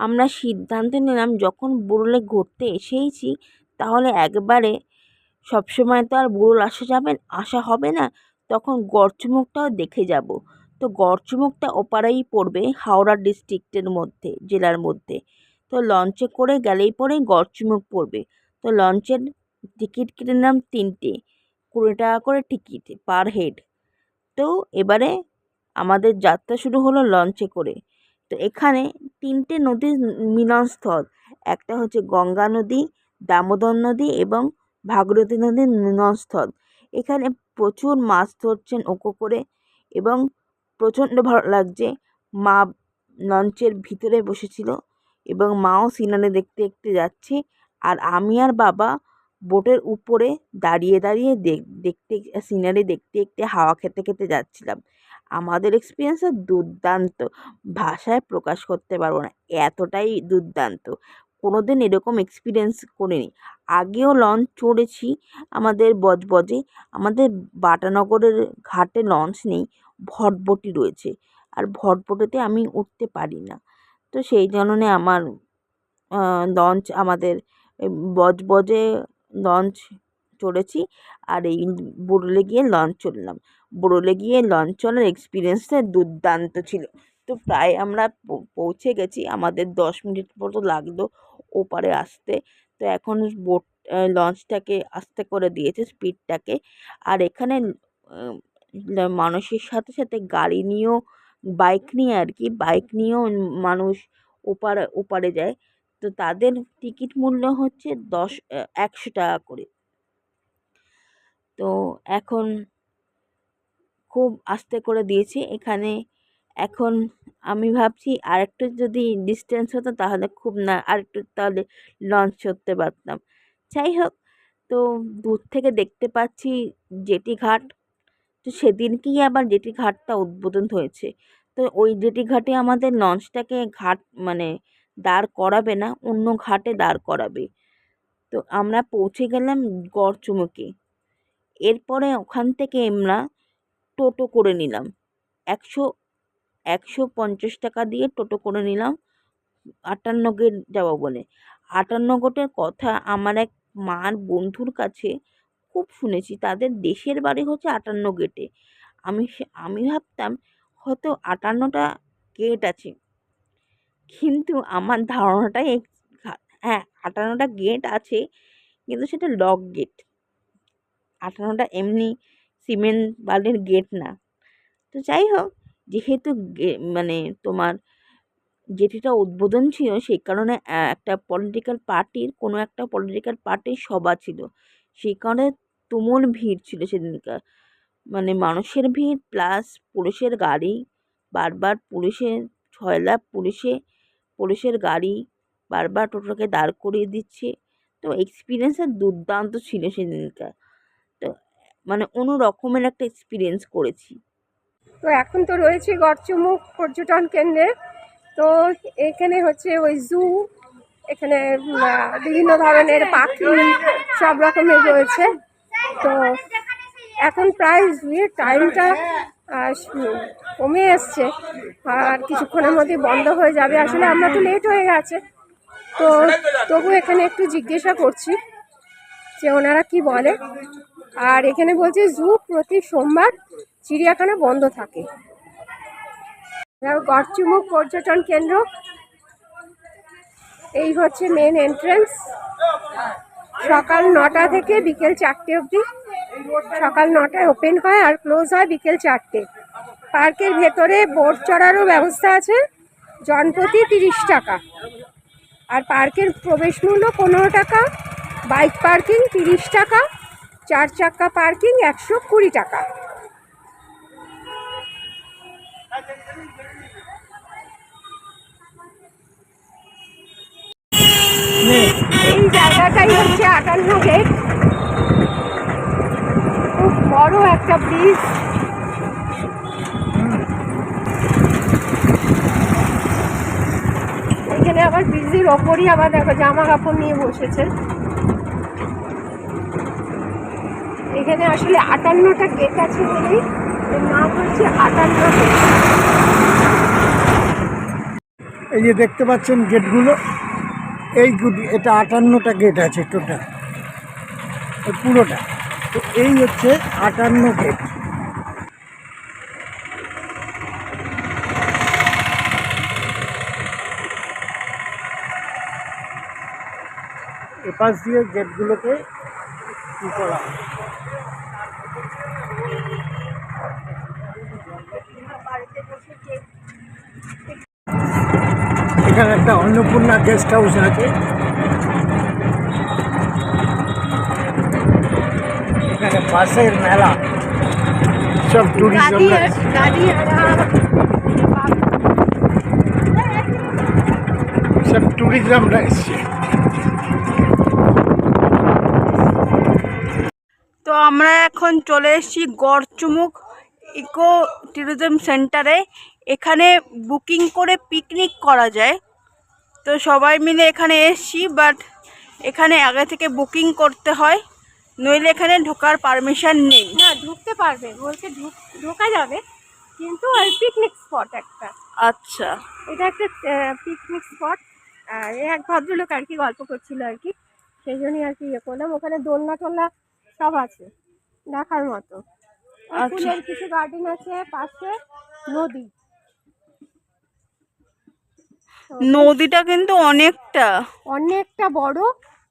আমরা সিদ্ধান্ত নিলাম যখন বুড়োলে ঘুরতে এসেইছি, তাহলে একবারে সবসময় তো আর বুড়োল আসা যাবেন আসা হবে না। তখন গড়চুমুকটাও দেখে যাব। তো গড়চুমুকটা ওপারেই পড়বে হাওড়া ডিস্ট্রিক্টের মধ্যে, জেলার মধ্যে। তো লঞ্চে করে গেলেই পরে গড়চুমুক পড়বে। তো লঞ্চের টিকিট কেটে নিলাম তিনটে, কুড়ি টাকা করে টিকিট পার হেড। তো এবারে আমাদের যাত্রা শুরু হলো লঞ্চে করে। তো এখানে তিনটে নদীর মিলনস্থল একটা হচ্ছে গঙ্গা নদী, দামোদর নদী এবং ভাগীরথী নদীর মিলনস্থল এখানে প্রচুর মাছ ধরছেন ওকো করে এবং প্রচণ্ড ভালো লাগছে। মা লঞ্চের ভিতরে বসেছিল এবং মাও সিনারি দেখতে দেখতে যাচ্ছে আর আমি আর বাবা বোটের উপরে দাঁড়িয়ে দাঁড়িয়ে দেখতে, সিনারি দেখতে দেখতে হাওয়া খেতে খেতে যাচ্ছিলাম। আমাদের এক্সপিরিয়েন্সটা দুর্দান্ত। ভাষায় প্রকাশ করতে পারব না, এতটাই দুর্দান্ত। কোনো দিন এরকম এক্সপিরিয়েন্স করিনি। আগেও লঞ্চ চড়েছি আমাদের বজবজে, আমাদের বাটানগরের ঘাটে লঞ্চ নেই, ভটভটি রয়েছে। আর ভটভটিতে আমি উঠতে পারি না। তো সেই জন্যে আমার লঞ্চ আমাদের বজবজে লঞ্চ চড়েছি আর এই বুড়োলে গিয়ে লঞ্চ চড়লাম। বুড়োলে গিয়ে লঞ্চ চলার এক্সপিরিয়েন্সটা দুর্দান্ত ছিল। তো প্রায় আমরা পৌঁছে গেছি, আমাদের দশ মিনিট মতো লাগল ওপারে আসতে। তো এখন বোট লঞ্চটাকে আস্তে করে দিয়েছে স্পিডটাকে আর এখানে মানুষের সাথে সাথে গাড়ি নিয়েও বাইক নিয়ে আর কি বাইক নিয়েও মানুষ ওপারে ওপারে যায়। তো তাদের টিকিট মূল্য হচ্ছে দশ একশো টাকা করে। তো এখন খুব আস্তে করে দিয়েছে। এখানে এখন আমি ভাবছি আরেকটু যদি ডিস্টেন্স হতো তাহলে খুব না, আরেকটু তাহলে লঞ্চ করতে পারতাম। যাই হোক, তো দূর থেকে দেখতে পাচ্ছি জেটি ঘাট। তো সেদিনকেই আবার জেটি ঘাটটা উদ্বোধন হয়েছে। তো ওই জেটি ঘাটে আমাদের লঞ্চটাকে ঘাট মানে দাঁড় করাবে না, অন্য ঘাটে দাঁড় করাবে। তো আমরা পৌঁছে গেলাম গড়চুমুকে। এরপরে ওখান থেকে আমরা টোটো করে নিলাম। একশো একশো পঞ্চাশ টাকা দিয়ে টোটো করে নিলাম আটান্ন গেট যাব বলে। আটান্ন গেটের কথা আমার এক মার বন্ধুর কাছে খুব শুনেছি, তাদের দেশের বাড়ি হচ্ছে আটান্ন গেটে। আমি আমি ভাবতাম হয়তো আটান্নটা গেট আছে। কিন্তু আমার ধারণাটাই হ্যাঁ আটান্নটা গেট আছে, কিন্তু সেটা লক গেট। আটান্নটা এমনি সিমেন্ট বালির গেট না। তো যাই হোক যেহেতু মানে তোমার যেটিটা উদ্বোধন ছিল, সেই কারণে একটা পলিটিক্যাল পার্টির কোনো একটা পলিটিক্যাল পার্টির সভা ছিল। সেই কারণে তুমুল ভিড় ছিল সেদিনকার। মানে মানুষের ভিড় প্লাস পুলিশের গাড়ি, বারবার পুলিশের ছয়লা পুলিশে, পুলিশের গাড়ি বারবার টোটোকে দাঁড় করিয়ে দিচ্ছে। তো এক্সপিরিয়েন্সটা দুর্দান্ত ছিল সেদিনকার। মানে অন্য রকমের একটা এক্সপিরিয়েন্স করেছি। তো এখন তো রয়েছে গড়চুমুক পর্যটন কেন্দ্রে। তো এখানে হচ্ছে ওই জু এখানে বিভিন্ন ধরনের পাখি সব রকমের রয়েছে। তো এখন প্রায় জুয়ের টাইমটা কমে এসছে। আর কিছুক্ষণের মধ্যে বন্ধ হয়ে যাবে। আসলে আমরা তো লেট হয়ে গেছে। তো তবু এখানে একটু জিজ্ঞাসা করছি যে ওনারা কি বলে। আর এখানে বলছে, জু প্রতি সোমবার চিড়িয়াখানা বন্ধ থাকে। গড়চুমুক পর্যটন কেন্দ্র, এই হচ্ছে মেন এন্ট্রেন্স সকাল নটা থেকে বিকেল চারটে অবধি। সকাল নটায় ওপেন হয় আর ক্লোজ হয় বিকেল চারটে। পার্কের ভেতরে বোট চড়ারও ব্যবস্থা আছে, জনপ্রতি তিরিশ টাকা। আর পার্কের প্রবেশ মূল্য পনেরো টাকা, বাইক পার্কিং তিরিশ টাকা। চার চাক্কা পার্কিং একশো কুড়ি টাকা। এই জায়গাটাই হচ্ছে আটান্ন গেট খুব বড় একটা ব্রিজ এখানে আবার ব্রিজের ওপরই আবার দেখো জামা কাপড় নিয়ে বসেছে। এখানে আসলে আটান্নটা গেট আছে বলেই এর নাম হচ্ছে আটান্ন এই যে দেখতে পাচ্ছেন গেটগুলো এই এটা আটান্নটা গেট আছে টোটাল পুরোটা। তো এই হচ্ছে আটান্ন গেট এপাশ দিয়ে গেটগুলোকে কি করা হয় এখানে একটা অন্নপূর্ণা গেস্ট হাউস আছে। এখানে বাসের মেলা। সব টুরিজম সব টুরিজমরা এসছে। তো আমরা এখন চলে এসেছি গড়চুমুক ইকো ট্যুরিজম সেন্টারে এখানে বুকিং করে পিকনিক করা যায়। তো সবাই মিলে এখানে এসেছি বাট এখানে আগে থেকে বুকিং করতে হয় নইলে এখানে ঢোকার পারমিশন নেই। না ঢুকতে পারবে। বলছে ঢুক ঢোকা যাবে কিন্তু ওই পিকনিক স্পট একটা। আচ্ছা। এটা একটা পিকনিক স্পট এক ভদ্রলোক আর কি গল্প করছিল আর কি সেই জন্যই আর কি ইয়ে করলাম। ওখানে দোলনা টোলনা সব আছে দেখার মতো। আর আচ্ছা। ফুলের কিছু গার্ডেন আছে পাশে নদী। নদীটা কিন্তু অনেকটা। অনেকটা বড়।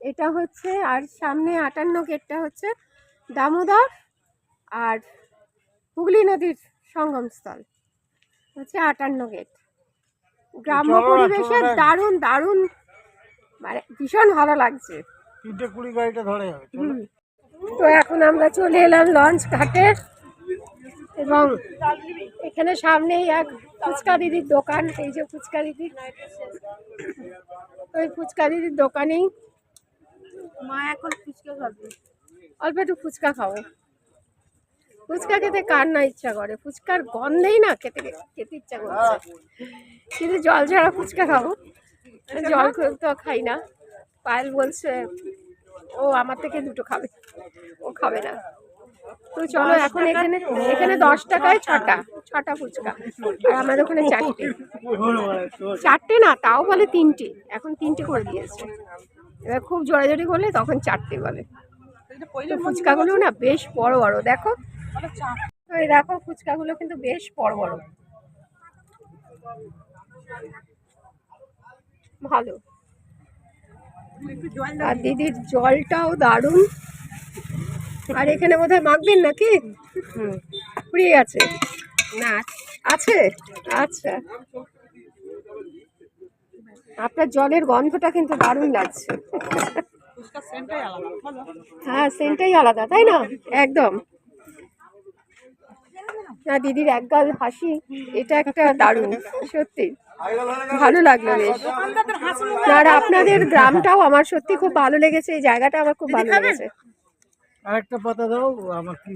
এটা হচ্ছে আর সামনে আটান্ন গেটটা হচ্ছে দামোদর আর হুগলি নদীর সঙ্গমস্থল। হচ্ছে আটান্ন গেট। গ্রাম্য পরিবেশে দারুণ দারুণ মানে ভীষণ ভালো লাগছে। তো এখন আমরা চলে এলাম লঞ্চ ঘাটে। এবং এখানে সামনেই এক ফুচকা দিদির দোকান এই যে ফুচকা দিদি। ওই ফুচকা দিদির দোকানেই। মা এখন ফুচকা খাবে। অল্প একটু ফুচকা খাব ফুচকা খেতে কার না ইচ্ছা করে? ফুচকার গন্ধেই না খেতে খেতে ইচ্ছা করছে। কিন্তু জল ছাড়া ফুচকা খাব জল খুব তো খাই না। পায়েল বলছে ও আমার থেকে দুটো খাবে। ও খাবে না। তো চলো এখন এখানে এখানে দশ টাকায় ছটা ছটা ফুচকা। আর আমাদের ওখানে চারটে। চারটে না তাও বলে তিনটে। এখন তিনটে করে দিয়েছে। এবার খুব জোরাজোরি করলে তখন চারটে বলে। তো ফুচকাগুলো না বেশ বড় বড় দেখো। তো এই দেখো ফুচকাগুলো কিন্তু বেশ বড় বড়। ভালো। আর দিদির জলটাও দারুণ। আর এখানে বোধহয় মাখবেন নাকি? হুম ফ্রি আছে না আছে? আচ্ছা। আপনার জলের গন্ধটা কিন্তু দারুণ লাগছে। হ্যাঁ সেন্টাই আলাদা তাই না? একদম। না দিদির একগাল হাসি এটা একটা দারুণ সত্যি। ভালো লাগল বেশ। আর আপনাদের গ্রামটাও আমার সত্যি খুব ভালো লেগেছে এই জায়গাটা আমার খুব ভালো লেগেছে। আরেকটা পাতা দাও, আমার কি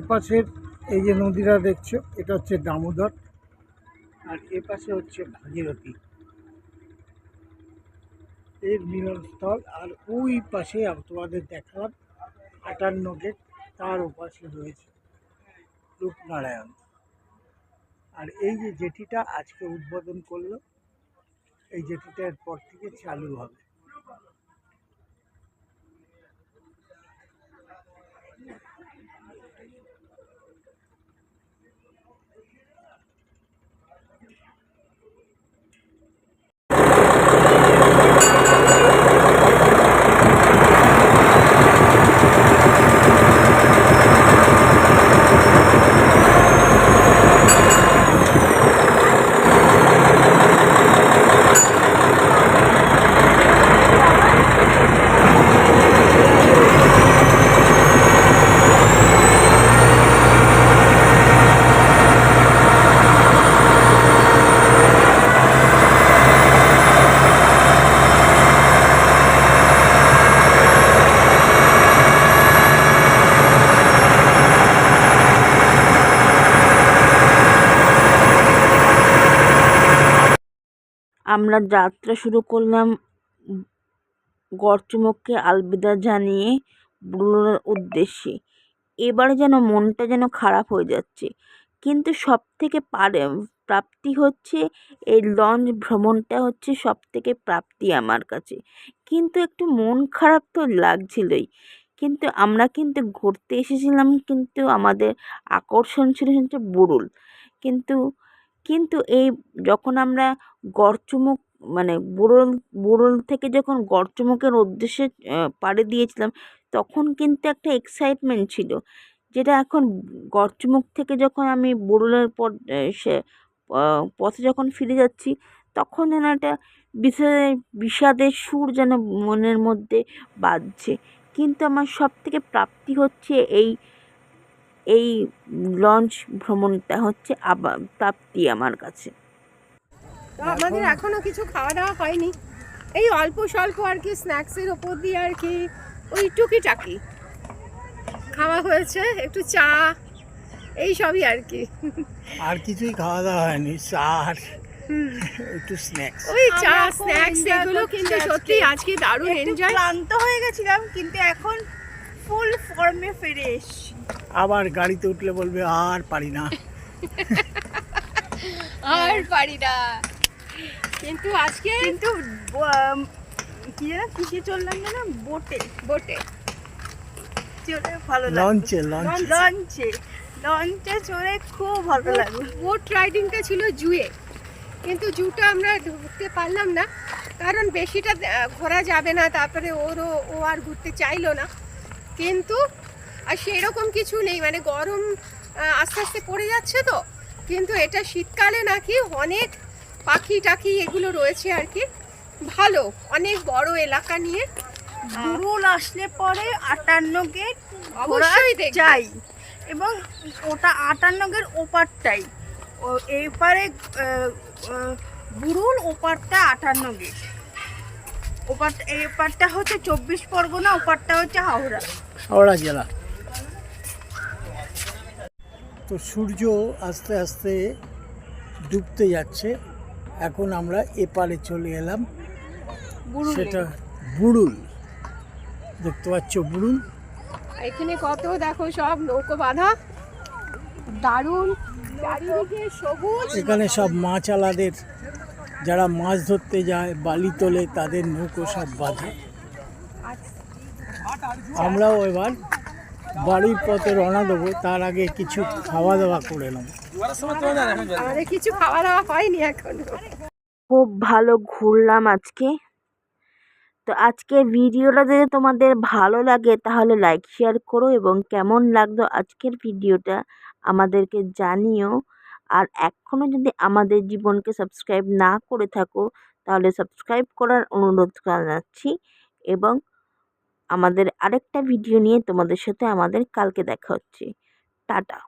এপাশের এই যে নদীটা দেখছ, এটা হচ্ছে দামোদর। আর এপাশে হচ্ছে ভাগীরথী। এর মিলনস্থল, আর ওই পাশে তোমাদের দেখালাম, আটান্ন গেট, তার ওপাশে রয়েছে রূপনারায়ণ। আর এই যে জেটিটা আজকে উদ্বোধন করল, এই জেটিটা এরপর থেকে চালু হবে। আমরা যাত্রা শুরু করলাম। উম গড়চুমুককে আলবিদা জানিয়ে ব্রুনোর উদ্দেশ্যে, এবারে যেন মনটা যেন খারাপ হয়ে যাচ্ছে। কিন্তু সব থেকে পারে, প্রাপ্তি হচ্ছে, এই লঞ্চ ভ্রমণটা হচ্ছে সব থেকে প্রাপ্তি আমার কাছে। কিন্তু একটু মন খারাপ তো লাগছিলই। কিন্তু আমরা কিন্তু ঘুরতে এসেছিলাম, কিন্তু আমাদের আকর্ষণ ছিল হচ্ছে বুরুল। কিন্তু কিন্তু এই যখন আমরা গড়চুমুক মানে বুরুল বুরুল থেকে যখন গড়চুমুকের উদ্দেশ্যে পাড়ি দিয়েছিলাম, তখন কিন্তু একটা এক্সাইটমেন্ট ছিল। যেটা এখন গড়চুমুক থেকে যখন আমি বুরুলের পর সে পথে যখন ফিরে যাচ্ছি, তখন যেন একটা বিষাদের বিষাদের সুর যেন মনের মধ্যে বাজছে। কিন্তু আমার সব থেকে প্রাপ্তি হচ্ছে এই এই লঞ্চ ভ্রমণটা হচ্ছে আবার প্রাপ্তি আমার কাছে। তো আমাদের এখনও কিছু খাওয়া দাওয়া হয়নি। এই অল্প স্বল্প আর কি স্ন্যাক্সের ওপর দিয়ে আর কি ওই টুকিটাকি। খাওয়া হয়েছে একটু চা এই সবই আর কি। আর কিছুই খাওয়া দাওয়া হয়নি চা আর একটু স্ন্যাক্স ওই চা স্ন্যাক্স এগুলো কিন্তু। সত্যি আজকে। দারুণ এনজয় ক্লান্ত হয়ে গেছিলাম কিন্তু এখন ফুল ফর্মে ফিরে এসেছি। আবার গাড়িতে উঠলে বলবে আর পারি না। আর পারি না। কিন্তু আজকে কিন্তু কি যেন কিসে চললাম যেন বোটে বোটে চলে ভালো লাগল। লঞ্চ লঞ্চে লঞ্চে চড়ে খুব ভালো লাগল। বোট রাইডিংটা ছিল জুয়ে। কিন্তু জুটা আমরা ঢুকতে পারলাম না। কারণ বেশিটা ঘোরা যাবে না। তারপরে ওরও ও আর ঘুরতে চাইলো না। কিন্তু আর সেরকম কিছু নেই মানে গরম আস্তে আস্তে পড়ে যাচ্ছে তো কিন্তু এটা শীতকালে নাকি অনেক পাখি টাখি এগুলো রয়েছে আর কি। ভালো অনেক বড় এলাকা নিয়ে। বুরুল আসলে পরে আটান্ন গেট অবশ্যই। চাই এবং ওটা আটান্ন গেট ওপারটাই। ও এপারে বুরুল ওপারটা আটান্ন গেট। ওপার এপারটা হচ্ছে চব্বিশ পরগনা ওপারটা হচ্ছে হাওড়া। হাওড়া জেলা। তো সূর্য আস্তে আস্তে ডুবতে যাচ্ছে। এখন আমরা এপারে চলে এলাম। সেটা বুড়ুল দেখতে পাচ্ছ বুড়ুল এখানে কত দেখো সব নৌকো বাঁধা। দারুণ। চারিদিকে সবুজ। এখানে সব মাছ আলাদের যারা মাছ ধরতে যায় বালি তোলে তাদের নৌকো সব বাঁধা। আমরাও এবার বাড়ির পথে রওনা দেবো তার আগে কিছু খাওয়া দাওয়া করে নেব। আমাদের কিছু খাওয়া দাওয়া হয়নি এখনও। খুব ভালো ঘুরলাম আজকে। তো আজকের ভিডিওটা যদি তোমাদের ভালো লাগে তাহলে লাইক শেয়ার করো এবং কেমন লাগল আজকের ভিডিওটা আমাদেরকে জানিও। আর এখনও যদি আমাদের জীবনকে সাবস্ক্রাইব না করে থাকো তাহলে সাবস্ক্রাইব করার অনুরোধ জানাচ্ছি এবং আমাদের আরেকটা ভিডিও নিয়ে তোমাদের সাথে আমাদের কালকে দেখা হচ্ছে। টাটা।